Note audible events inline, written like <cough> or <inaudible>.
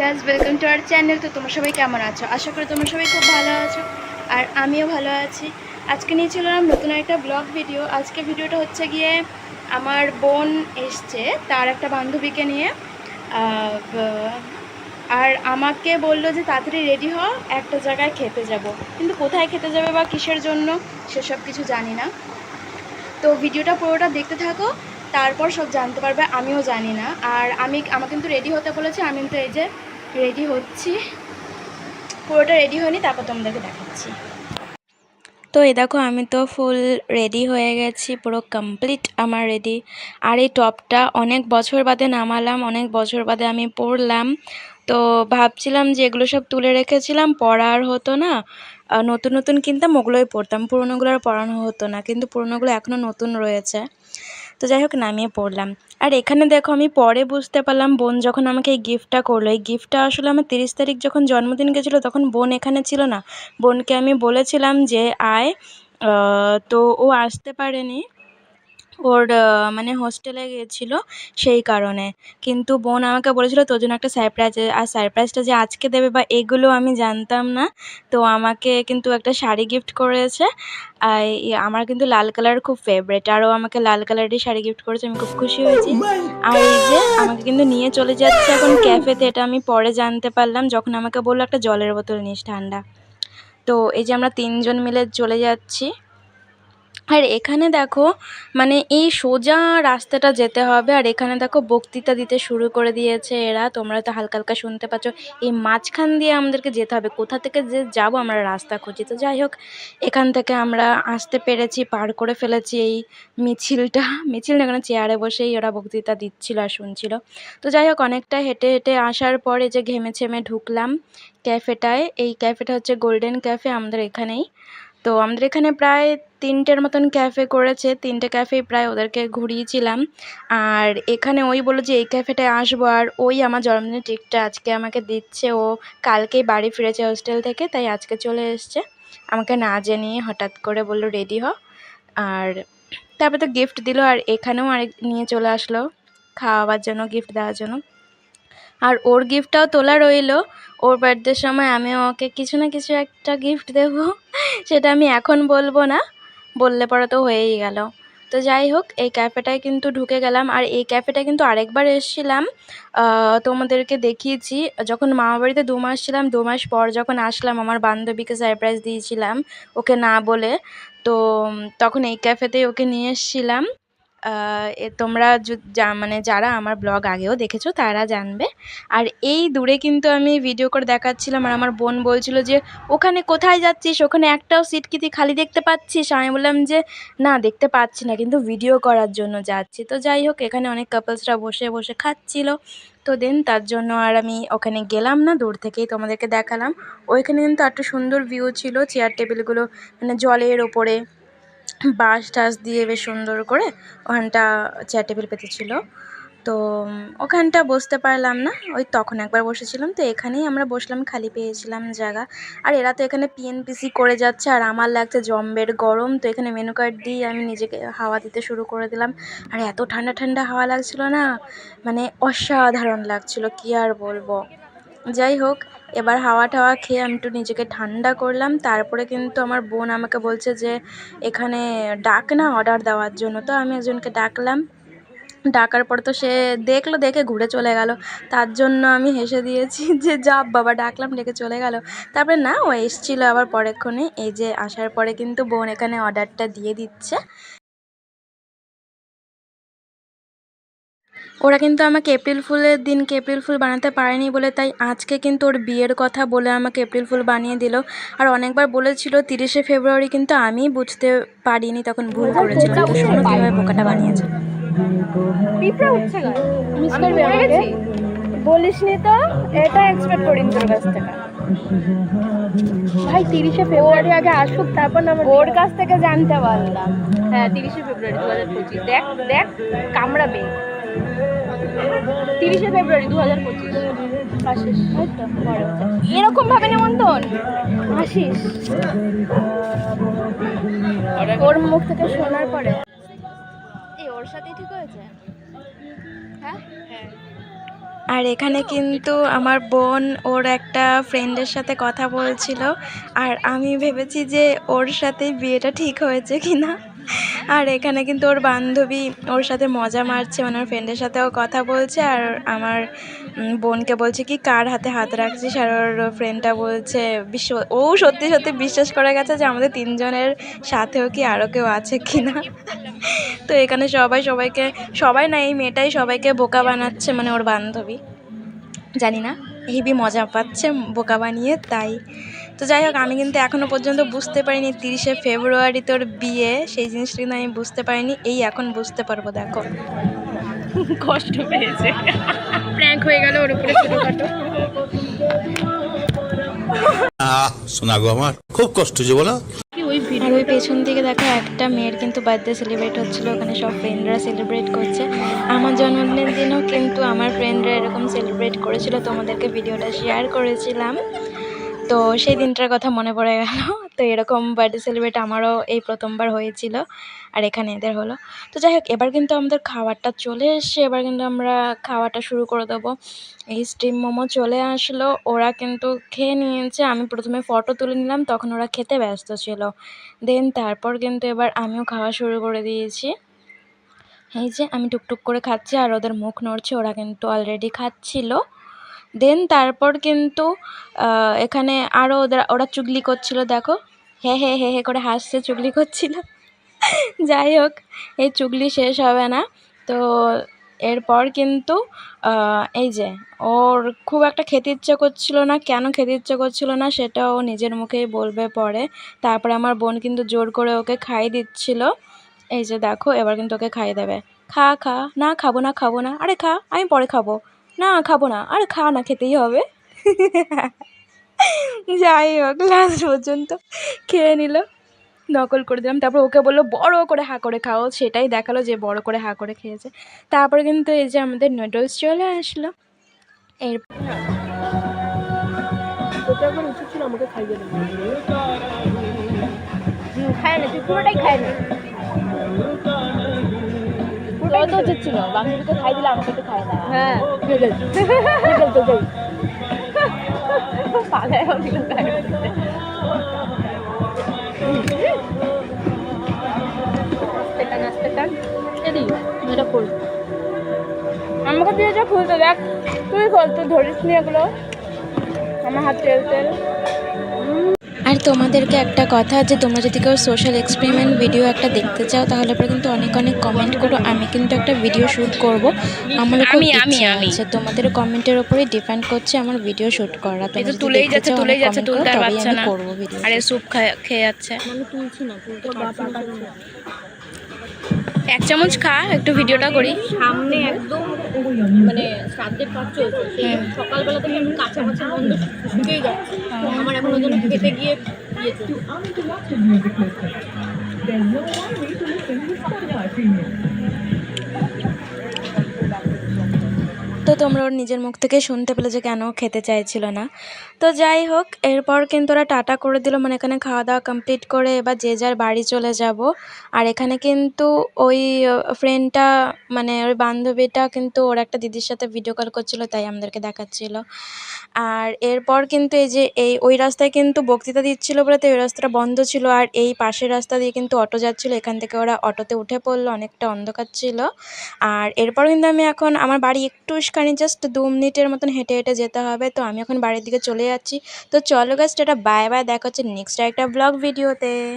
Guys welcome to our channel তো তোমরা সবাই কেমন আছো? আশা করি তোমরা সবাই খুব ভালো আছো আর আমিও ভালো আছি। আজকে নিয়ে চললাম নতুন একটা ব্লগ ভিডিও আজকে ভিডিওটা হচ্ছে গিয়ে আমার বোন এসছে, তার একটা বান্ধবীকে নিয়ে। আর আমাকে বলল যে, তাড়াতাড়ি রেডি হ, একটা জায়গায় খেতে যাব। কিন্তু কোথায় খেতে যাবে বা কিসের জন্য, সেসব কিছু জানি না। তো ভিডিওটা পুরোটা দেখতে থাকো, তারপর সব জানতে পারবে, আমিও জানি না। আর আমি, আমাকে কিন্তু রেডি হতে বলেছে, আমি কিন্তু এই যে রেডি হচ্ছি। পুরোটা রেডি হয়নি, তারপর তোমাদেরকে দেখাচ্ছি। তো এ দেখো, আমি তো ফুল রেডি হয়ে গেছি, পুরো কমপ্লিট আমার রেডি। আর এই টপটা অনেক বছর বাদে নামালাম, অনেক বছর বাদে আমি পরলাম। তো ভাবছিলাম যে এগুলো সব তুলে রেখেছিলাম, পরার হতো না। নতুন নতুন কিনতাম, ওগুলোই পরতাম। পুরোনোগুলো আর পরানো হতো না, কিন্তু পুরোনোগুলো এখনও নতুন রয়েছে। তো যাই হোক নামিয়ে পড়লাম। আর এখানে দেখো আমি পরে বুঝতে পারলাম বোন যখন আমাকে এই গিফটটা করল। এই গিফটটা আসলে আমার তিরিশ তারিখ যখন জন্মদিন গেছিল তখন বোন এখানে ছিল না। বোনকে আমি বলেছিলাম যে আয় তো ও আসতে পারেনি। ওর মানে হোস্টেলে গিয়েছিল সেই কারণে। কিন্তু বোন আমাকে বলেছিল তোর জন্য একটা সারপ্রাইজ আর সারপ্রাইজটা যে আজকে দেবে বা এগুলো আমি জানতাম না। তো আমাকে কিন্তু একটা শাড়ি গিফট করেছে। আর আমার কিন্তু লাল কালার খুব ফেভারিট আরও আমাকে লাল কালারেরই শাড়ি গিফট করেছে আমি খুব খুশি হয়েছি। আর এই যে আমাকে কিন্তু নিয়ে চলে যাচ্ছে এখন ক্যাফেতে এটা আমি পরে জানতে পারলাম। যখন আমাকে বলল একটা জলের বোতল নিস ঠান্ডা। তো এই যে আমরা তিনজন মিলে চলে যাচ্ছি। আর এখানে দেখো মানে এই সোজা রাস্তাটা যেতে হবে, আর এখানে দেখো বক্তৃতা দিতে শুরু করে দিয়েছে এরা। তোমরা তো হালকা হালকা শুনতে পাচ্ছ। এই মাঝখান দিয়ে আমাদেরকে যেতে হবে। কোথা থেকে যে যাব আমরা রাস্তা খুঁজি তো যাই হোক, এখান থেকে আমরা আসতে পেরেছি, পার করে ফেলেছি এই মিছিলটা। মিছিল না, এখানে চেয়ারে বসেই ওরা বক্তৃতা দিচ্ছিল আর শুনছিল। তো যাই হোক, অনেকটা হেঁটে হেঁটে আসার পরে যে ঘেমে ছেমে ঢুকলাম ক্যাফেটায় এই ক্যাফেটা হচ্ছে গোল্ডেন ক্যাফে আমাদের এখানেই। তো আমাদের এখানে প্রায় তিনটের মতন ক্যাফে করেছে, তিনটে ক্যাফেই প্রায় ওদেরকে ঘুরিয়েছিলাম। আর এখানে ওই বলল যে, এই ক্যাফেটায় আসব। আর ওই আমার জন্মদিনের টিকটা আজকে আমাকে দিচ্ছে। ও কালকেই বাড়ি ফিরেছে হোস্টেল থেকে, তাই আজকে চলে এসছে। আমাকে না জানিয়ে হঠাৎ করে বলল, রেডি হ। আর তারপরে তো গিফট দিল, আর এখানেও আরেক নিয়ে চলে আসলো, খাওয়াবার জন্য গিফট দেওয়ার জন্য। আর ওর গিফটটাও তোলা রইল। ওর বার্থডের সময় আমি ওকে কিছু না কিছু একটা গিফট দেবো, সেটা আমি এখন বলব না, বললে পরে তো হয়েই গেল। তো যাই হোক, এই ক্যাফেটায় কিন্তু ঢুকে গেলাম। আর এই ক্যাফেটায় কিন্তু আরেকবার এসেছিলাম তোমাদেরকে দেখিয়েছি। যখন মামা বাড়িতে দু মাস ছিলাম, দু মাস পর যখন আসলাম, আমার বান্ধবীকে সারপ্রাইজ দিয়েছিলাম, ওকে না বলে, তো তখন এই ক্যাফেতেই ওকে নিয়ে এসেছিলাম। তোমরা যা মানে যারা আমার ব্লগ আগেও দেখেছ তারা জানবে। আর এই দূরে কিন্তু আমি ভিডিও করে দেখাচ্ছিলাম আর আমার বোন বলছিল যে, ওখানে কোথায় যাচ্ছিস? ওখানে একটাও সিট কি খালি দেখতে পাচ্ছিস? আমি বললাম যে, না, দেখতে পাচ্ছি না, কিন্তু ভিডিও করার জন্য যাচ্ছি। তো যাই হোক, এখানে অনেক কাপলসরা বসে বসে খাচ্ছিল। তো দেন তার জন্য আর আমি ওখানে গেলাম না, দূর থেকেই তোমাদেরকে দেখালাম। ওইখানে কিন্তু একটা সুন্দর ভিউ ছিল চেয়ার টেবিলগুলো মানে জলের ওপরে। বাঁশ টাস দিয়ে বেশ সুন্দর করে ওখানটা চেয়ার টেবিল পেতেছিল। তো ওখানটা বসতে পারলাম না। ওই তখন একবার বসেছিলাম, তো এখানেই আমরা বসলাম, খালি পেয়েছিলাম জায়গা। আর এরা তো এখানে পিএনপিসি করে যাচ্ছে, আর আমার লাগছে জম্বের গরম, তো এখানে মেনু কার্ড দিয়ে আমি নিজেকে হাওয়া দিতে শুরু করে দিলাম। আর এত ঠান্ডা ঠান্ডা হাওয়া লাগছিল না মানে অসাধারণ লাগছিল, কি আর বলব। যাই হোক এবার হাওয়া টাওয়া খেয়ে আমি একটু নিজেকে ঠান্ডা করলাম। তারপরে কিন্তু আমার বোন আমাকে বলছে যে, এখানে ডাক না অর্ডার দেওয়ার জন্য? তো আমি একজনকে ডাকলাম। ডাকার পর তো সে দেখল, দেখে ঘুরে চলে গেল। তার জন্য আমি হেসে দিয়েছি <laughs> যে যাব বাবা, ডাকলাম, ডেকে চলে গেল। তারপরে না, ও এসেছিল আবার পরেক্ষণে। এই যে, আসার পরে কিন্তু বোন এখানে অর্ডারটা দিয়ে দিচ্ছে। ওরা কিন্তু আমাকে এপ্রিল ফুলের দিনকে এপ্রিল ফুল বানাতে পারেনি বলে তাই আজকে কিন্তু ওর বিয়ের কথা বলে আমাকে এপ্রিল ফুল বানিয়ে দিল। আর অনেকবার বলেছিল তিরিশে ফেব্রুয়ারি কিন্তু আমি বুঝতে পারিনি তখন ভুল করেছিলাম তো শোনো কীভাবে বোকাটা বানিয়েছে। বলিস নি তো এটা এক্সপেক্ট করিনি তোর কাছ থেকে। ভাই তিরিশে ফেব্রুয়ারি আগে আসুক তারপর আমার ওর কাছ থেকে জানতে পারলাম। হ্যাঁ তিরিশে ফেব্রুয়ারি দু হাজার পঁচিশ। দেখ দেখ কামড়াবে। তিরিশে ফেব্রুয়ারি দু হাজার পঁচিশ এরকম ভাবে নেমন্তন? আসিস ওর মুখ থেকে শোনার পরে। এই ওর সাথেই ঠিক হয়েছে? হ্যাঁ? আর এখানে কিন্তু আমার বোন ওর একটা ফ্রেন্ডের সাথে কথা বলছিল। আর আমি ভেবেছি যে ওর সাথে বিয়েটা ঠিক হয়েছে কি না <laughs> আর এখানে কিন্তু ওর বান্ধবী ওর সাথে মজা মারছে মানে ওর ফ্রেন্ডের সাথেও কথা বলছে আর আমার বোনকে বলছে কি, কার হাতে হাত রাখছিস? আর ওর ফ্রেন্ডটা বলছে, বিশ্ব ও সত্যি সত্যি বিশ্বাস করে গেছে যে আমাদের তিনজনের সাথেও কি আরও কেউ আছে কি না <laughs> তো এখানে সবাই সবাইকে, সবাই না, এই মেয়েটাই সবাইকে বোকা বানাচ্ছে মানে ওর বান্ধবী। জানি না হেবি মজা পাচ্ছে, বোকা বানিয়ে, তাই তো যাই হোক আমি কিন্তু এখনও পর্যন্ত বুঝতে পারিনি তিরিশে ফেব্রুয়ারি তোর বিয়ে। সেই জিনিসটা কিন্তু আমি বুঝতে পারিনি এই এখন বুঝতে পারব দেখো। <laughs> কষ্ট পেয়েছে। প্র্যাঙ্ক হয়ে গেল ওর উপরে ছোটোখাটো। আহ আমার খুব কষ্ট বলো। ওই আর ওই পেছন দিকে দেখো একটা মেয়ের কিন্তু বার্থডে সেলিব্রেট হচ্ছিল ওখানে সব ফ্রেন্ডরা সেলিব্রেট করছে। আমার জন্মদিনের দিনও কিন্তু আমার ফ্রেন্ডরা এরকম সেলিব্রেট করেছিল তোমাদেরকে ভিডিওটা শেয়ার করেছিলাম। তো সেই দিনটার কথা মনে পড়ে গেল। তো এরকম বার্থডে সেলিব্রেট আমারও এই প্রথমবার হয়েছিল আর এখানে এদের হলো। তো যাই হোক, এবার কিন্তু আমাদের খাবারটা চলে এসছে। এবার কিন্তু আমরা খাওয়াটা শুরু করে দেবো। এই স্টিম মোমো চলে আসলো। ওরা কিন্তু খেয়ে নিয়েছে। আমি প্রথমে ফটো তুলে নিলাম। তখন ওরা খেতে ব্যস্ত ছিল। দেন তারপর কিন্তু এবার আমিও খাওয়া শুরু করে দিয়েছি। এই যে আমি টুকটুক করে খাচ্ছি আর ওদের মুখ নড়ছে। ওরা কিন্তু অলরেডি খাচ্ছিল। দেন তারপর কিন্তু এখানে আরও ওদের ওরা চুগলি করছিল, দেখো। হে হে হে হে করে হাসছে, চুগলি করছিল। যাই হোক, এই চুগলি শেষ হবে না। তো এরপর কিন্তু এই যে, ওর খুব একটা খেতে ইচ্ছে করছিল না। কেন খেতে ইচ্ছে করছিল না সেটা ও নিজের মুখেই বলবে পরে। তারপরে আমার বোন কিন্তু জোর করে ওকে খাইয়ে দিচ্ছিল। এই যে দেখো, এবার কিন্তু ওকে খাইয়ে দেবে। খা খা, না খাব না খাব, না। আরে খা, আমি পরে খাব। না, খাব না। আর খা, না, খেতেই হবে। যাই হোক লাস্ট পর্যন্ত খেয়ে নিল। নকল করে দিলাম। তারপর ওকে বলল, বড় করে হা করে খাও। সেটাই দেখাল যে বড় করে হা করে খেয়েছে। তারপরে কিন্তু এই যে আমাদের নুডলস চলে আসলো। এরপর আমাকে খাইয়ে খায় না, তুই পুরোটাই খায় না। পুরোটাই তো উচিত ছিল বান্ধবীকে খাই দিলে আমাকে তো খায় না। হ্যাঁ। আছে যাই পালায় দিল আমাকে দিয়ে যা ফুলতে দেখ। তুই বল তুই ধরিস নি এগুলো। আমার হাত তেল তেল। তোমাদেরকে একটা কথা যে তোমরা যদি কেউ সোশ্যাল এক্সপেরিমেন্ট ভিডিও একটা দেখতে চাও তাহলে পরে কিন্তু অনেক অনেক কমেন্ট করো। আমি কিন্তু একটা ভিডিও শ্যুট করব। আমার আমি, আমি, আমি। তোমাদের কমেন্টের উপরে ডিপেন্ড করছে আমার ভিডিও শ্যুট করা। তো তুলেই যাচ্ছে তুলেই যাচ্ছে তুলতে পারছ না। করব ভিডিও আরে স্যুপ খায় খেয়ে যাচ্ছে। আমি তুলছি না তুলতে পারছি না। এক চামচ খা একটু ভিডিওটা করি। সামনে একদম মানে শ্রাদ্ধের কাজ চলছে সকালবেলা থেকে আমি কাঁচা কাঁচা গন্ধ শুকিয়ে যাচ্ছে। আমার এখন ওজন খেতে গিয়ে ইয়ে তোমরা ওর নিজের মুখ থেকে শুনতে পেলে যে কেন খেতে চাইছিল না। তো যাই হোক, এরপর কিন্তু ওরা টাটা করে দিল মানে এখানে খাওয়া দাওয়া কমপ্লিট করে এবার যে যার বাড়ি চলে যাব। আর এখানে কিন্তু ওই ফ্রেন্ডটা মানে ওই বান্ধবীটা কিন্তু ওর একটা দিদির সাথে ভিডিও কল করছিল, তাই আমাদেরকে দেখাচ্ছিল। আর এরপর কিন্তু এই যে এই, ওই রাস্তায় কিন্তু বক্তৃতা দিচ্ছিল বলে, তো ওই রাস্তাটা বন্ধ ছিল। আর এই পাশের রাস্তা দিয়ে কিন্তু অটো যাচ্ছিল, এখান থেকে ওরা অটোতে উঠে পড়ল, অনেকটা অন্ধকার ছিল। আর এরপর কিন্তু আমি এখন, আমার বাড়ি একটুখানি জাস্ট দু মিনিটের মতন হেঁটে হেঁটে যেতে হবে, তো আমি এখন বাড়ির দিকে চলে যাচ্ছি। তো চলো গাছ টাটা বাই বাই দেখা হচ্ছে নেক্সট একটা ব্লগ ভিডিওতে